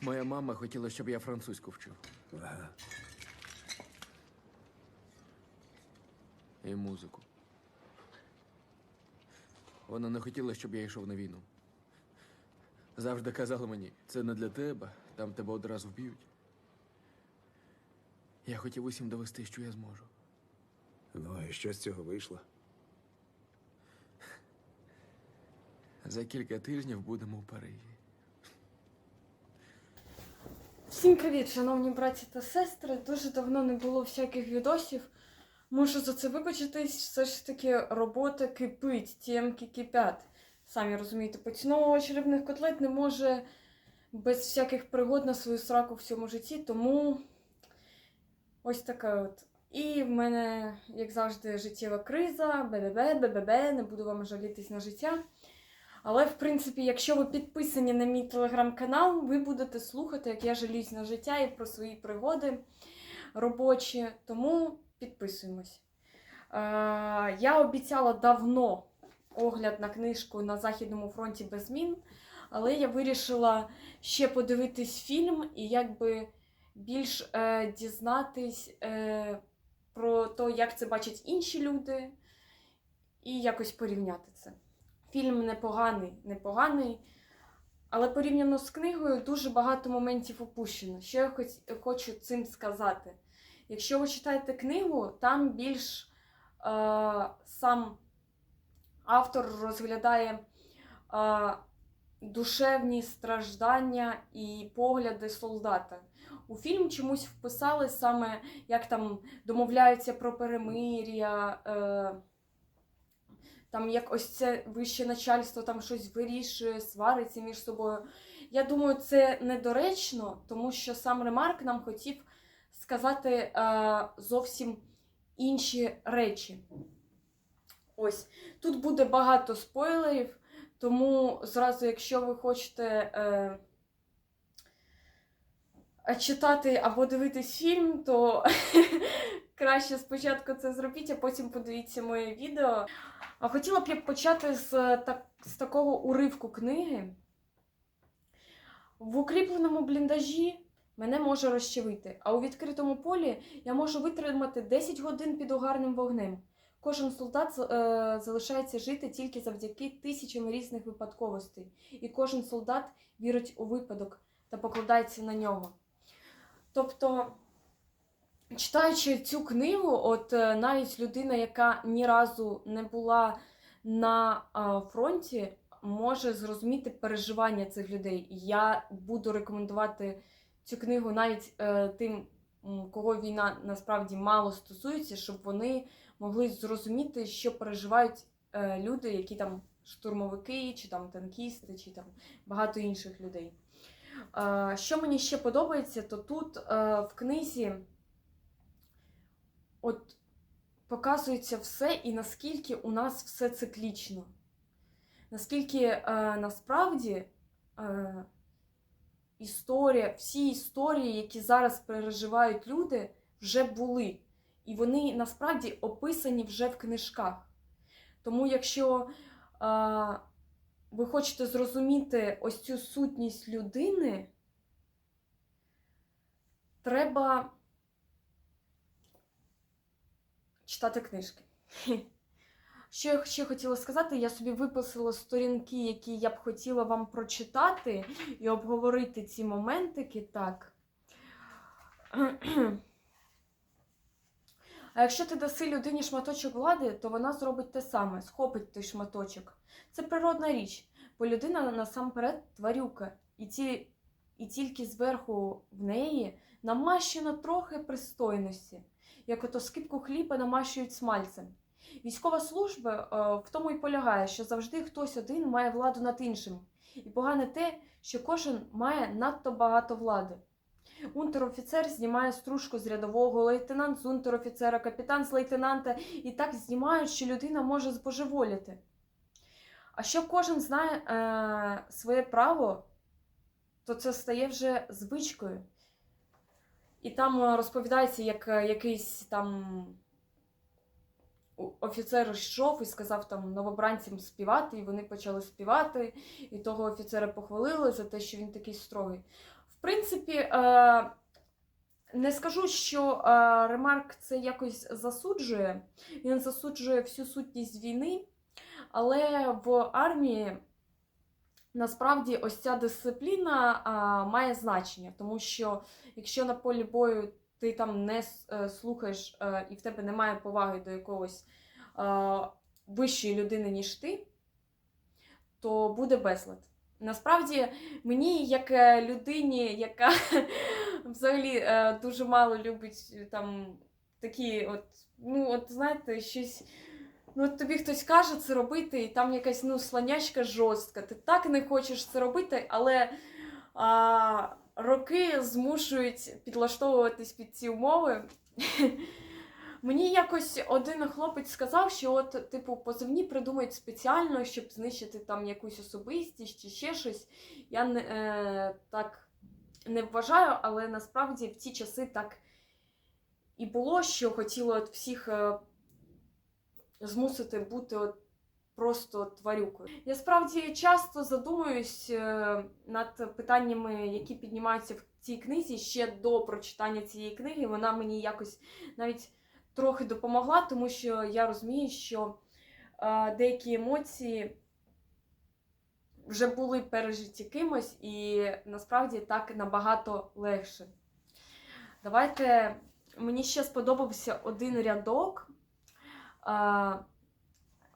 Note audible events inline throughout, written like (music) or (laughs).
Моя мама хотіла, щоб я французьку вчив. Ага. І музику. Вона не хотіла, щоб я йшов на війну. Завжди казала мені, це не для тебе, там тебе одразу вб'ють. Я хотів усім довести, що я зможу. Ну, і що з цього вийшло? За кілька тижнів будемо в Парижі. Всім привіт, шановні браті та сестри. Дуже давно не було всяких відосів. Мушу за це вибачитись, все ж таки робота кипить, тємки кипять. Самі розумієте, поціновувач рибних котлет не може без всяких пригод на свою сраку в цьому житті, тому ось така от. І в мене, як завжди, життєва криза, бе-бе-бе, не буду вам жалітись на життя. Але, в принципі, якщо ви підписані на мій телеграм-канал, ви будете слухати, як я жалюсь на життя і про свої пригоди робочі. Тому підписуємось. Е, я обіцяла давно огляд на книжку на Західному фронті без змін, але я вирішила ще подивитись фільм і якби більш е, дізнатись е, про те, як це бачать інші люди, і якось порівняти це. Фільм непоганий, непоганий. Але порівняно з книгою дуже багато моментів опущено. Що я хоч- хочу цим сказати? Якщо ви читаєте книгу, там більш е, сам автор розглядає е, душевні страждання і погляди солдата. У фільм чомусь вписали саме, як там домовляються про перемир'я. Е, там як ось це вище начальство там щось вирішує, свариться між собою. Я думаю, це недоречно, тому що сам Ремарк нам хотів сказати е, зовсім інші речі. Ось тут буде багато спойлерів, тому зразу, якщо ви хочете е, е, читати або дивитись фільм, то (laughs) краще спочатку це зробіть, а потім подивіться моє відео. А хотіла б я почати з, так, з такого уривку книги. В укріпленому бліндажі мене може розчавити, а у відкритому полі я можу витримати 10 годин під угарним вогнем. Кожен солдат е, залишається жити тільки завдяки тисячам різних випадковостей, і кожен солдат вірить у випадок та покладається на нього. Тобто, читаючи цю книгу, от е, навіть людина, яка ні разу не була на фронті, може зрозуміти переживання цих людей. Я буду рекомендувати цю книгу навіть е, тим, кого війна насправді мало стосується, щоб вони могли зрозуміти, що переживають е, люди, які там штурмовики, чи там танкісти, чи там багато інших людей. Що мені ще подобається, то тут в книзі от показується все і наскільки у нас все циклічно. Наскільки е, насправді е, історія, всі історії, які зараз переживають люди, вже були. І вони насправді описані вже в книжках. Тому, якщо е, ви хочете зрозуміти ось цю сутність людини, треба читати книжки. (laughs) Що я ще хотіла сказати, я собі виписала сторінки, які я б хотіла вам прочитати і обговорити ці моментики так. (clears throat) А якщо ти даси людині шматочок влади, то вона зробить те саме, схопить той шматочок. Це природна річ, бо людина насамперед тварюка, і, ті, і тільки зверху в неї намащено трохи пристойності, як ото скипку хліба намащують смальцем. Військова служба е, в тому й полягає, що завжди хтось один має владу над іншим. І погане те, що кожен має надто багато влади. Унтер-офіцер знімає стружку з рядового, лейтенант з унтер-офіцера, капітан з лейтенанта, і так знімають, що людина може збожеволіти. А що кожен знає е, своє право, то це стає вже звичкою. І там е, розповідається, як е, якийсь там офіцер йшов і сказав там новобранцям співати, і вони почали співати, і того офіцера похвалили за те, що він такий строгий. В принципі, е, не скажу, що Ремарк це якось засуджує. Він засуджує всю сутність війни, але в армії насправді ось ця дисципліна а, має значення, тому що якщо на полі бою ти там не е, слухаєш е, і в тебе немає поваги до якогось е, вищої людини, ніж ти, то буде безлад. Насправді, мені, як людині, яка (laughs) взагалі е, дуже мало любить там такі, от, ну, от знаєте, щось. Ну, тобі хтось каже це робити, і там якась ну, слонячка жорстка. Ти так не хочеш це робити, але а, роки змушують підлаштовуватись під ці умови. (laughs) Мені якось один хлопець сказав, що от, типу, позивні придумають спеціально, щоб знищити там якусь особистість чи ще щось. Я не, е, так не вважаю, але насправді в ті часи так і було, що хотіло от всіх е, змусити бути от просто тварюкою. Я справді часто задумуюсь е, над питаннями, які піднімаються в цій книзі ще до прочитання цієї книги. Вона мені якось навіть трохи допомогла, тому що я розумію, що е, деякі емоції вже були пережиті кимось, і насправді так набагато легше. Давайте мені ще сподобався один рядок.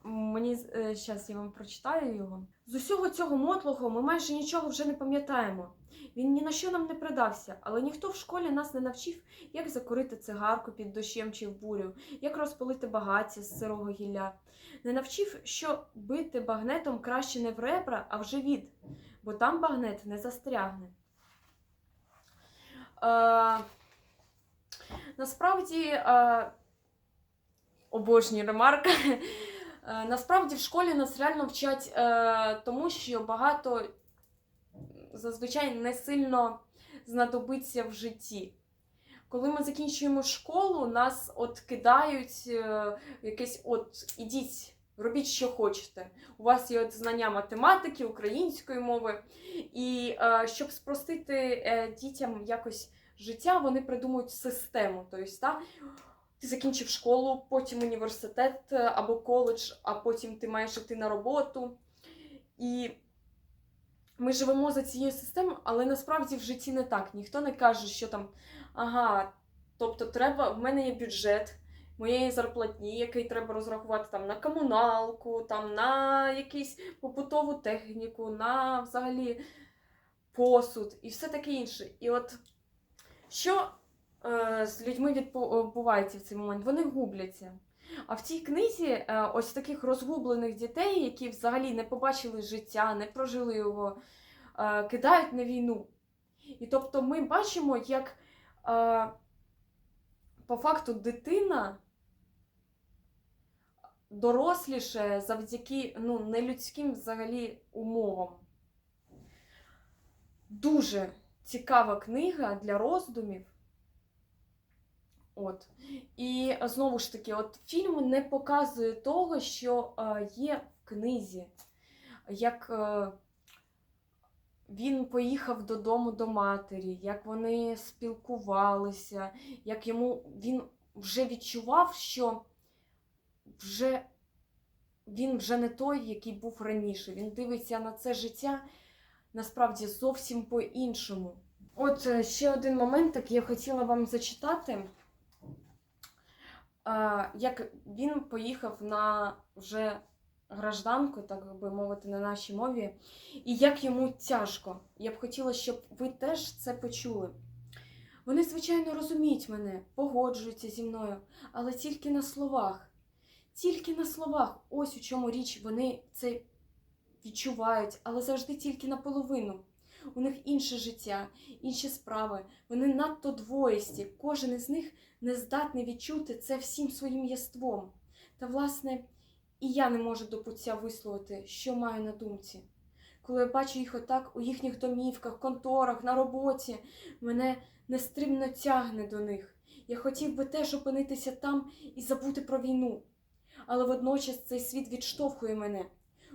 Мені зараз я вам прочитаю його. З усього цього мотлого ми майже нічого вже не пам'ятаємо. Він ні на що нам не придався, але ніхто в школі нас не навчив, як закурити цигарку під дощем чи в бурю, як розпалити багаття з сирого гілля. Не навчив, що бити багнетом краще не в ребра, а в живіт, бо там багнет не застрягне. Е, насправді. Е, обожнюю ремарка. (laughs) Е, Насправді в школі нас реально вчать е, тому, що багато зазвичай не сильно знадобиться в житті. Коли ми закінчуємо школу, нас от кидають е, якесь от ідіть, робіть, що хочете. У вас є от знання математики, української мови. І щоб спростити дітям якось життя, вони придумують систему. Тобто, ти закінчив школу, потім університет е, або коледж, а потім ти маєш іти на роботу. І ми живемо за цією системою, але насправді в житті не так. Ніхто не каже, що там, ага, тобто треба, в мене є бюджет моєї зарплатні, який треба розрахувати там на комуналку, там на якусь побутову техніку, на взагалі посуд і все таке інше. І от що з людьми відбувається в цей момент? Вони губляться. А в цій книзі е, ось таких розгублених дітей, які взагалі не побачили життя, не прожили його, е, кидають на війну. І тобто ми бачимо, як е, по факту дитина доросліше завдяки ну, нелюдським взагалі умовам. Дуже цікава книга для роздумів. От. І знову ж таки, от фільм не показує того, що е, є в книзі. Як е, він поїхав додому до матері, як вони спілкувалися, як йому він вже відчував, що вже він вже не той, який був раніше. Він дивиться на це життя насправді зовсім по-іншому. От е, ще один момент, так я хотіла вам зачитати. Е, Як він поїхав на вже гражданку, так би мовити, на нашій мові, і як йому тяжко. Я б хотіла, щоб ви теж це почули. Вони, звичайно, розуміють мене, погоджуються зі мною, але тільки на словах. Тільки на словах. Ось у чому річ вони це відчувають, але завжди тільки наполовину. У них інше життя, інші справи. Вони надто двоїсті. Кожен із них не здатний відчути це всім своїм єством. Та, власне, і я не можу до пуття висловити, що маю на думці. Коли я бачу їх отак у їхніх домівках, конторах, на роботі, мене нестримно тягне до них. Я хотів би теж опинитися там і забути про війну. Але водночас цей світ відштовхує мене.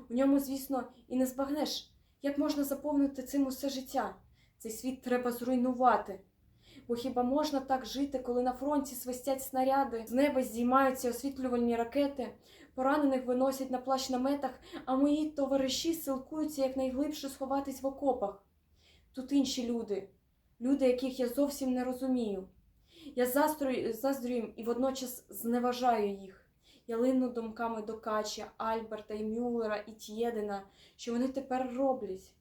У ньому, звісно, і не збагнеш, як можна заповнити цим усе життя. Цей світ треба зруйнувати. Бо хіба можна так жити, коли на фронті свистять снаряди, з неба здіймаються освітлювальні ракети, поранених виносять на плащ наметах, а мої товариші силкуються якнайглибше сховатись в окопах. Тут інші люди, люди, яких я зовсім не розумію. Я заздрю, їм і водночас зневажаю їх. Я лину думками до Кача, Альберта і Мюллера і Т'єдена, що вони тепер роблять.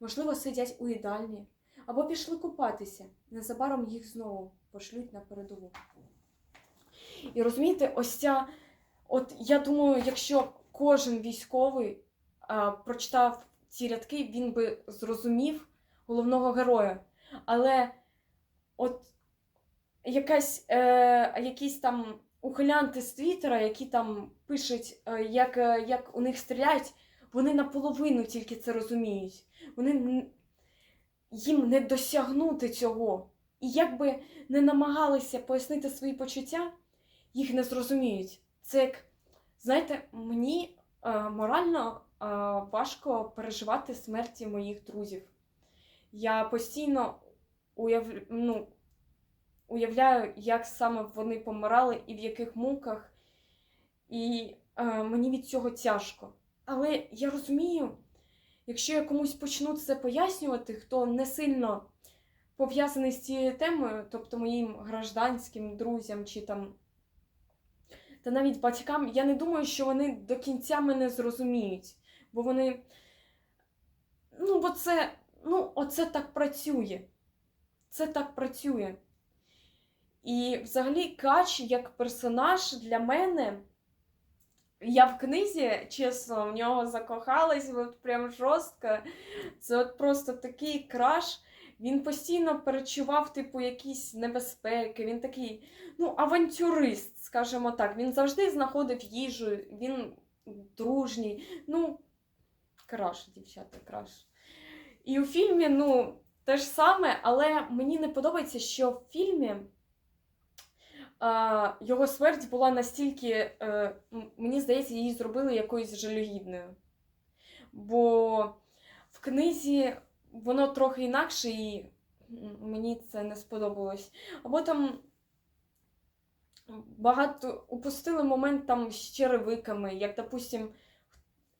Можливо, сидять у їдальні або пішли купатися. Незабаром їх знову пошлють на передову. І розумієте, ось ця, от я думаю, якщо кожен військовий а, прочитав ці рядки, він би зрозумів головного героя. Але от якась, е, якісь там ухилянти з Твіттера, які там пишуть, е, як, е, як у них стріляють, вони наполовину тільки це розуміють. Вони їм не досягнути цього. І як би не намагалися пояснити свої почуття, їх не зрозуміють. Це як, знаєте, мені е, морально е, важко переживати смерті моїх друзів. Я постійно уяв... ну, уявляю, як саме вони помирали і в яких муках. І е, мені від цього тяжко. Але я розумію, якщо я комусь почну це пояснювати, хто не сильно пов'язаний з цією темою, тобто моїм гражданським друзям чи там. Та навіть батькам, я не думаю, що вони до кінця мене зрозуміють. Бо вони. Ну, бо це. Ну, оце так працює. Це так працює. І взагалі Кач як персонаж для мене. Я в книзі, чесно, в нього закохалась, от прям жорстко. Це от просто такий краш. Він постійно перечував, типу, якісь небезпеки. Він такий, ну, авантюрист, скажімо так. Він завжди знаходив їжу, він дружній. Ну, краш, дівчата, краш. І у фільмі, ну, те ж саме, але мені не подобається, що в фільмі його смерть була настільки, е, мені здається, її зробили якоюсь жалюгідною. Бо в книзі воно трохи інакше, і мені це не сподобалось. Або там багато упустили момент там з черевиками, як, допустим,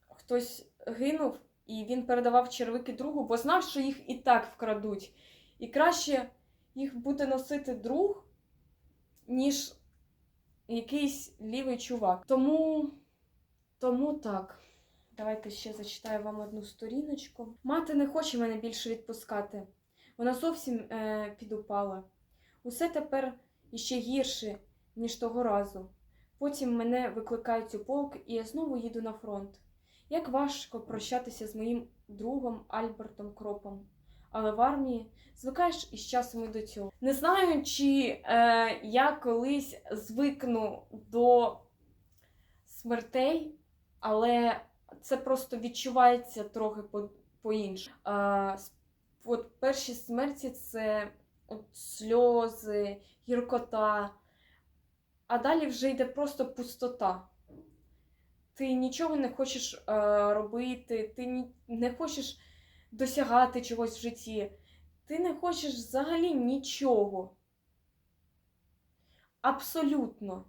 хтось гинув, і він передавав черевики другу, бо знав, що їх і так вкрадуть. І краще їх буде носити друг, ніж якийсь лівий чувак. Тому, тому так. Давайте ще зачитаю вам одну сторіночку. Мати не хоче мене більше відпускати. Вона зовсім е, підупала. Усе тепер іще гірше, ніж того разу. Потім мене викликають у полк, і я знову їду на фронт. Як важко прощатися з моїм другом Альбертом Кропом. Але в армії звикаєш із часом і до цього. Не знаю, чи е, я колись звикну до смертей, але це просто відчувається трохи по- по-іншому. А, с- от перші смерті це от сльози, гіркота, а далі вже йде просто пустота. Ти нічого не хочеш е, робити, ти не хочеш досягати чогось в житті. Ти не хочеш взагалі нічого. Абсолютно.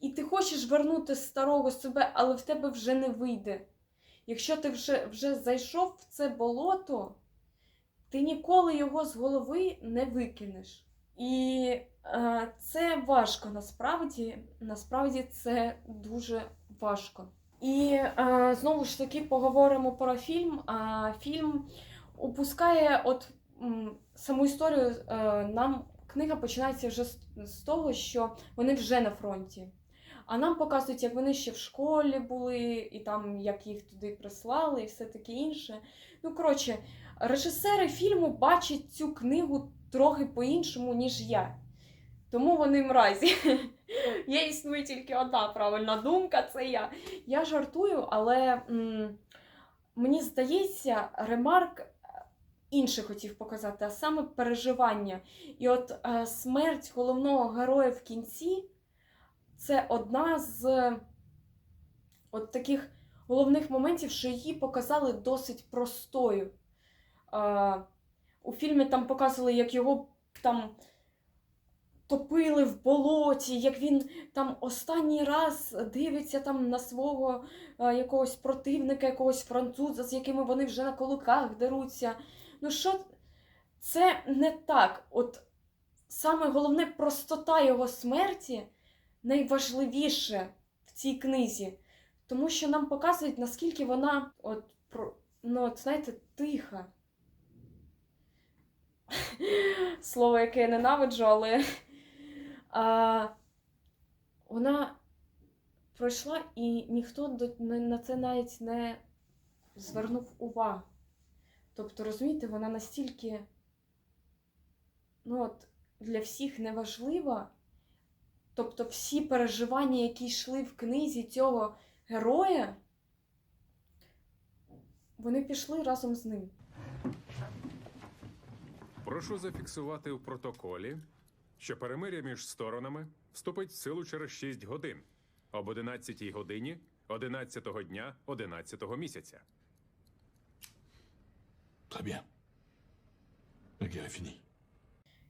І ти хочеш вернути старого себе, але в тебе вже не вийде. Якщо ти вже, вже зайшов в це болото, ти ніколи його з голови не викинеш. І е, це важко насправді. Насправді це дуже важко. І е, знову ж таки поговоримо про фільм. А фільм упускає от саму історію. Е, нам книга починається вже з, з того, що вони вже на фронті. А нам показують, як вони ще в школі були, і там як їх туди прислали, і все таке інше. Ну, коротше, режисери фільму бачать цю книгу трохи по-іншому, ніж я. Тому вони мразі. Є існує тільки одна правильна думка, це я. Я жартую, але м, мені здається, ремарк інше хотів показати, а саме переживання. І от е, смерть головного героя в кінці це одна з от таких головних моментів, що її показали досить простою. Е, у фільмі там показували, як його там топили в болоті, як він там останній раз дивиться там на свого е, якогось противника, якогось француза, з якими вони вже на кулаках деруться. Ну що, це не так. От саме головне простота його смерті найважливіше в цій книзі. Тому що нам показують, наскільки вона, от, ну, от, знаєте, тиха. (laughs) Слово, яке я ненавиджу, але а, вона пройшла і ніхто на це навіть не звернув увагу. Тобто, розумієте, вона настільки ну, от, для всіх неважлива. Тобто, всі переживання, які йшли в книзі цього героя, вони пішли разом з ним. Прошу зафіксувати в протоколі, що перемир'я між сторонами вступить в силу через 6 годин об 11 годині 11 дня 11 місяця. Très bien. La guerre est finie.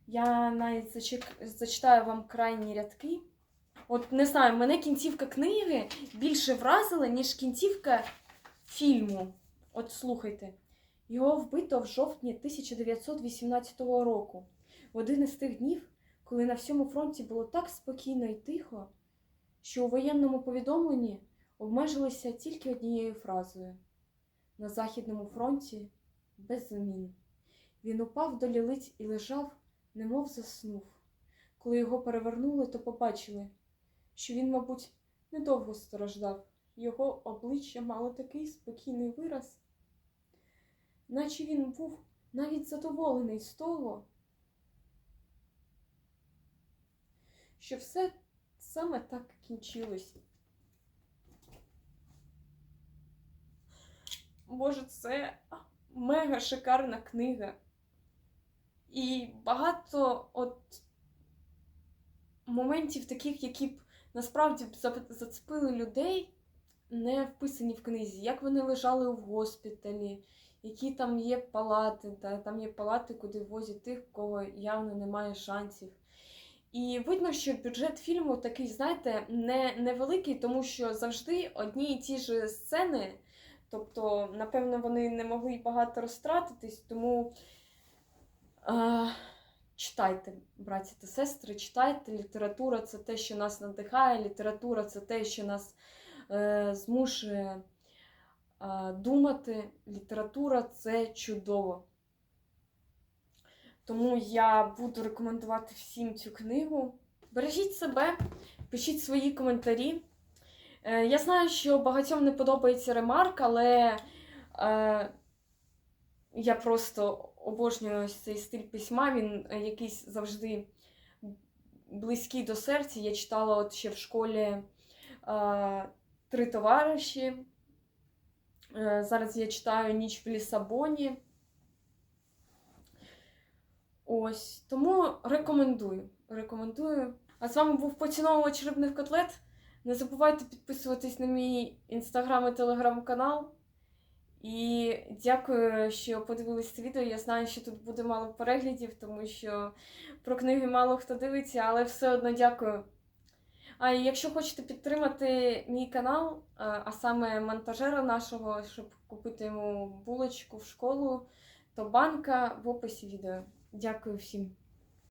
Я навіть зачек... зачитаю вам крайні рядки. От не знаю, мене кінцівка книги більше вразила, ніж кінцівка фільму. От слухайте. Його вбито в жовтні 1918 року, в один із тих днів, коли на всьому фронті було так спокійно і тихо, що у воєнному повідомленні обмежилися тільки однією фразою: на Західному фронті без змін. Він упав до лілиць і лежав, немов заснув. Коли його перевернули, то побачили, що він, мабуть, недовго страждав. Його обличчя мало такий спокійний вираз, наче він був навіть задоволений з того, що все саме так кінчилось. Боже, це мега шикарна книга. І багато от моментів таких, які б насправді зацепили людей, не вписані в книзі. Як вони лежали в госпіталі, які там є палати, та там є палати, куди возять тих, кого явно немає шансів. І видно, що бюджет фільму такий, знаєте, не, невеликий, тому що завжди одні і ті ж сцени. Тобто, напевно, вони не могли багато розтратитись, тому е, читайте, браті та сестри, читайте. Література це те, що нас надихає, література це те, що нас е, змушує е, думати. Література це чудово. Тому я буду рекомендувати всім цю книгу. Бережіть себе, пишіть свої коментарі. Е, Я знаю, що багатьом не подобається ремарк, але е, я просто обожнюю цей стиль письма. Він е, якийсь завжди близький до серця. Я читала от ще в школі е, три товариші. Е, зараз я читаю Ніч в Лісабоні. Ось, тому рекомендую. Рекомендую. А з вами був поціновувач рибних котлет. Не забувайте підписуватись на мій інстаграм і телеграм-канал. І дякую, що подивились це відео. Я знаю, що тут буде мало переглядів, тому що про книги мало хто дивиться, але все одно дякую. А якщо хочете підтримати мій канал, а саме монтажера нашого, щоб купити йому булочку в школу, то банка в описі відео. Дякую всім.